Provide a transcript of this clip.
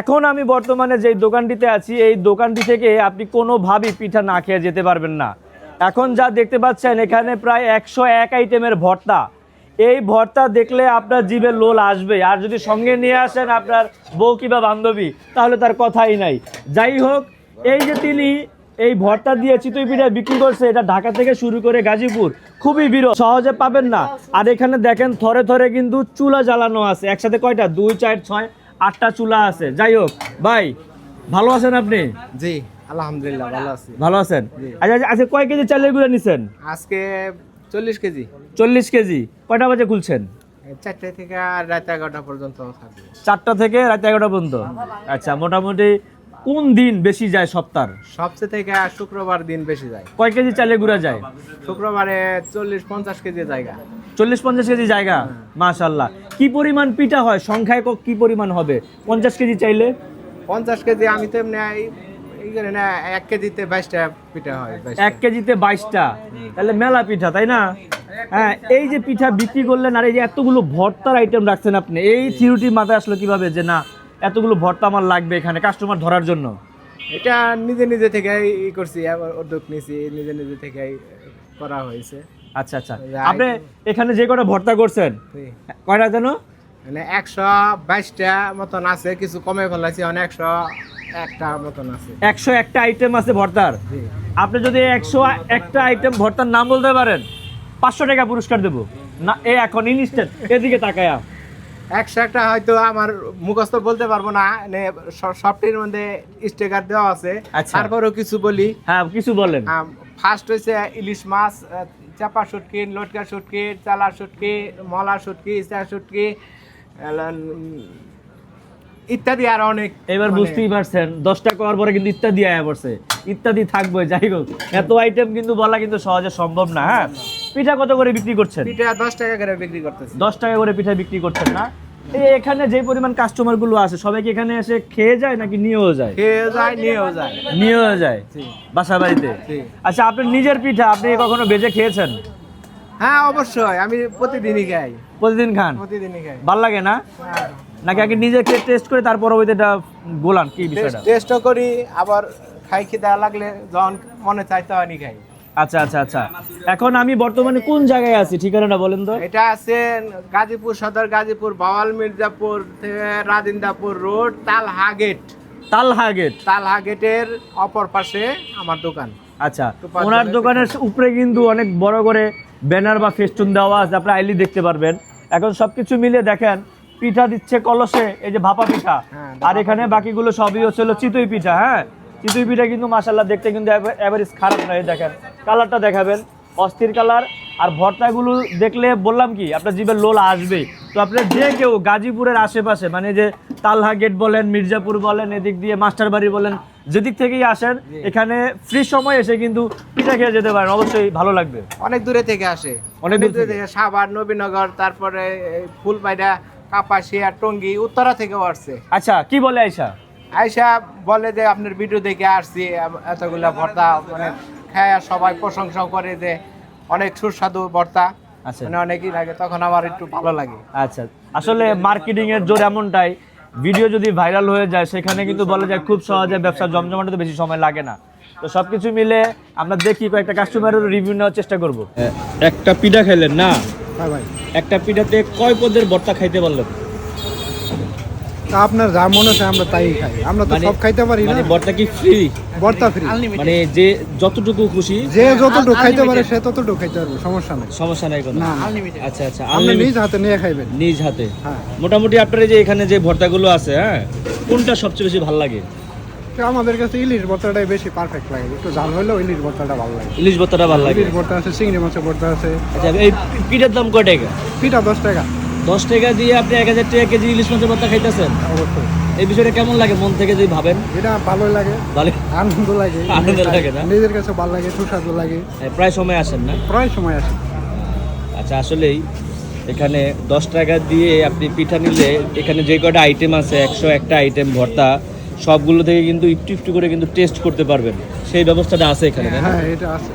এখন আমি বর্তমানে যেই দোকানটিতে আছি, এই দোকানটি থেকে আপনি কোনোভাবেই পিঠা না খেয়ে যেতে পারবেন না। এখন যা দেখতে পাচ্ছেন, এখানে প্রায় একশো এক আইটেমের ভর্তা। এই ভর্তা দেখলে আপনার জিভে লোল আসবে। আর যদি সঙ্গে নিয়ে আসেন আপনার বউ কিংবা বান্ধবী, তাহলে তার কথাই নাই। যাই হোক, এই যে তিনি এই ভর্তা দিয়ে চিতই পিঠা বিক্রি করছে, এটা ঢাকা থেকে শুরু করে গাজীপুর, খুবই বিরল, সহজে পাবেন না। আর এখানে দেখেন, থরে থরে কিন্তু চুলা জ্বালানো আছে। একসাথে কয়টা? দুই, চার, ছয় আটটা চুলা আছে। যাই হোক ভাই ভালো আছেন আপনি? জি আলহামদুলিল্লাহ ভালো আছি। ভালো আছেন? আচ্ছা আচ্ছা, কয় কেজি চালের গুঁড়া নিছেন? আজকে চল্লিশ কেজি। চল্লিশ কেজি। কয়টা বাজে খুলছেন? চারটে থেকে রাত এগারোটা পর্যন্ত থাকবে। চারটা থেকে রাত এগারোটা পর্যন্ত? আচ্ছা মোটামুটি কোন দিন বেশি যায় সপ্তাহ সবচেয়ে থেকে শুক্রবার দিন বেশি যায়। কয় কেজি চালের গুঁড়া যায়? শুক্রবারে চল্লিশ পঞ্চাশ কেজি জায়গা। চল্লিশ পঞ্চাশ কেজি জায়গা মাশাল্লাহ কি পরিমাণ পিঠা হয়? সংখ্যায় ক- কি পরিমাণ হবে? পঞ্চাশ কেজি চাইলে? পঞ্চাশ কেজি আমি তো এমনি এক কেজিতে বাইশটা পিঠা হয় এক কেজিতে বাইশটা? তাহলে মেলা পিঠা তাই না? হ্যাঁ এই যে পিঠা বিক্রি করলেন আর এই যে এতগুলো ভর্তার আইটেম রাখছেন আপনি এই থিওরিটি মাথায় আসলো কীভাবে যে না এতগুলো ভর্তা আমার লাগবে এখানে কাস্টমার ধরার জন্য? এটা নিজে নিজে থেকে ই করছি উদ্যোগ নিছি নিজে নিজে থেকে করা হয়েছে। আচ্ছা আচ্ছা। আপনি এখানে যে কটা ভর্তা করছেন কয়টা যেন? মানে একশো বাইশটা মতন আছে কিছু কমে ফেলাইছি অনেক একশো একটা মতন আছে। একশো একটা আইটেম আছে ভর্তার। আপনি যদি একশো একটা আইটেম ভর্তার নাম বলতে পারেন পাঁচশো টাকা পুরস্কার দেবো। না এ এখন ইনস্ট্যান্ট এদিকে তাকায়া। একশো একটা হয়তো আমার মুখস্থ বলতে পারব না সবটির মধ্যে স্টিকার দেওয়া আছে। আচ্ছা। তারপরেও কিছু বলি। হ্যাঁ কিছু বলেন। ফার্স্ট হয়েছে ইলিশ মাছ চাপা শুটকি লটকা শুটকি চালা শুটকি মলা শুটকি ইস্তা শুটকি ইত্যাদি আর অনেক এবার মানে- বুঝতেই পারছেন দশটা টাকা হওয়ার পরে কিন্তু ইত্যাদি আয়া পড়ছে। ইত্যাদি থাকবে যাই হোক। এত আইটেম কিন্তু বলা কিন্তু সহজে সম্ভব না হ্যাঁ? পিঠা কত করে বিক্রি করছেন? পিঠা দশ টাকা করে বিক্রি করতেছে। দশ টাকা করে পিঠা বিক্রি করছেন না? এখানে যে পরিমাণ কাস্টমারগুলো আছে সবাই কি এখানে এসে খেয়ে যায় নাকি নিয়েও যায়? খেয়ে যায় নিয়েও যায়। নিয়েও যায়? বাসা বাড়িতে? আচ্ছা আপনার নিজের পিঠা আপনি কখনো বেজে খেয়েছেন? হ্যাঁ অবশ্যই। আমি প্রতিদিনই খাই। প্রতিদিন খান? প্রতিদিনই খাই। ভালো লাগে না? নাকি আগে নিজে খেয়ে টেস্ট করে তারপর ওই এটা গোলান কি বিষয়টা? টেস্টও করি আবার খাই খেতে লাগলে যখন মনে চাই তখনই খাই। আচ্ছা আচ্ছা আচ্ছা। এখন আমি বর্তমানে কোন জায়গায় আছি? ঠিকানাটা বলেন তো। এটা আছে গাজীপুর সদর গাজীপুর বাওয়াল মির্জাপুর থেকে Rajendrapur road Talha gate. Talha gate. Talha গেটের অপর পাশে আমার দোকান। আচ্ছা ওনার দোকানের উপরে কিন্তু অনেক বড় করে ব্যানার বা ফেস্টুন দেওয়া আছে আপনি আইলি দেখতে পারবেন। এখন সবকিছু মিলে দেখেন পিঠা দিচ্ছে কলসে এই যে ভাপা পিঠা। হ্যাঁ, আর এখানে বাকিগুলো সবই হচ্ছে চিতই পিঠা হ্যাঁ? পিঠা কিন্তু মাসাল্লাহ দেখতে কিন্তু এভারেজ খারাপ নয় দেখেন। কালারটা দেখাবেন। অস্থির কালার। আর ভর্তাগুলো দেখলে বললাম কি আপনার জিভের লোল আসবে তো আপনার যে কেউ গাজীপুরের আশেপাশে মানে যে তালহা গেট বলেন মির্জাপুর বলেন এদিক দিয়ে মাস্টার বাড়ি বলেন যেদিক থেকেই আসেন এখানে ফ্রি সময় এসে কিন্তু পিঠা খেয়ে যেতে পারেন। অবশ্যই ভালো লাগবে। অনেক দূরে থেকে আসে। অনেক দূরে থেকে। সাভার নবীনগর তারপরে ফুলপাইডা কাপাসিয়া টঙ্গী উত্তরা থেকেও আসছে। আচ্ছা কি বলে আয়সা আয়সা বলে যে আপনার ভিডিও দেখে আসছি এতগুলা ভর্তা মানে খায় সবাই প্রশংসাও করে যে অনেক সুস্বাদু ভর্তা আচ্ছা। মানে অনেকই লাগে তখন আমার একটু ভালো লাগে। আচ্ছা আসলে মার্কেটিং এর জোর এমনটাই ভিডিও যদি ভাইরাল হয়ে যায় সেখানে কিন্তু বলা যায় খুব সহজে ব্যবসা জমজমাটে বেশি সময় লাগে না। তো সবকিছু মিলে আমরা দেখি কয়েকটা কাস্টমারের রিভিউ নেওয়ার চেষ্টা করব। একটা পিঠা খাইলেন না? হ্যাঁ ভাই। একটা পিঠাতে কয় পদের ভর্তা খাইতে পারলেন? তা আপনার যা মনে হয় আমরা তাই খাই। আমরা তো মানে- সব খাইতে পারি না। মানে ভর্তা কি ফ্রি ভর্তা ফ্রি মানে যে যতটুকু খুশি। যে যতটুকু খাইতে পারে সে ততটুকু খাইতে পারবে সমস্যা নেই। সমস্যা নাই কোনো। না আচ্ছা আচ্ছা। আপনি নিজ হাতে নিয়ে খাইবেন। নিজ হাতে। হ্যাঁ। মোটামুটি আপনার এই যে এখানে যে ভর্তাগুলো আছে হ্যাঁ কোনটা সবচেয়ে বেশি ভালো লাগে? তো আমাদের কাছে ইলিশ ভর্তাটাই বেশি পারফেক্ট লাগে। একটু জাল হলেও ইলিশ ভর্তাটা ভালো লাগে। ইলিশ ভর্তাটা ভালো লাগে। ইলিশ ভর্তা আছে চিংড়ি মাছের ভর্তা আছে। আচ্ছা এই পিঠার দাম কয় টাকা? পিঠা দশ টাকা। দশ টাকা দিয়ে আপনি এক হাজার টাকা কেজি ইলিশ মাছের ভর্তা খাইতেছেন? অবশ্যই। এই বিষয়টা কেমন লাগে? মন থেকে যদি ভাবেন। এটা ভালোই লাগে। ভালো? আনন্দ লাগে। আনন্দ লাগে না? নিজের কাছে ভালো লাগে সুস্বাদু লাগে। প্রায় সময় আসেন না? প্রায় সময় আসে। আচ্ছা আসলেই এখানে দশ টাকা দিয়ে আপনি পিঠা নিলে এখানে যে কটা আইটেম আছে একশো একটা আইটেম ভর্তা সবগুলো থেকে কিন্তু একটু একটু করে কিন্তু টেস্ট করতে পারবেন। সেই ব্যবস্থাটা আছে এখানে হ্যাঁ এটা আছে।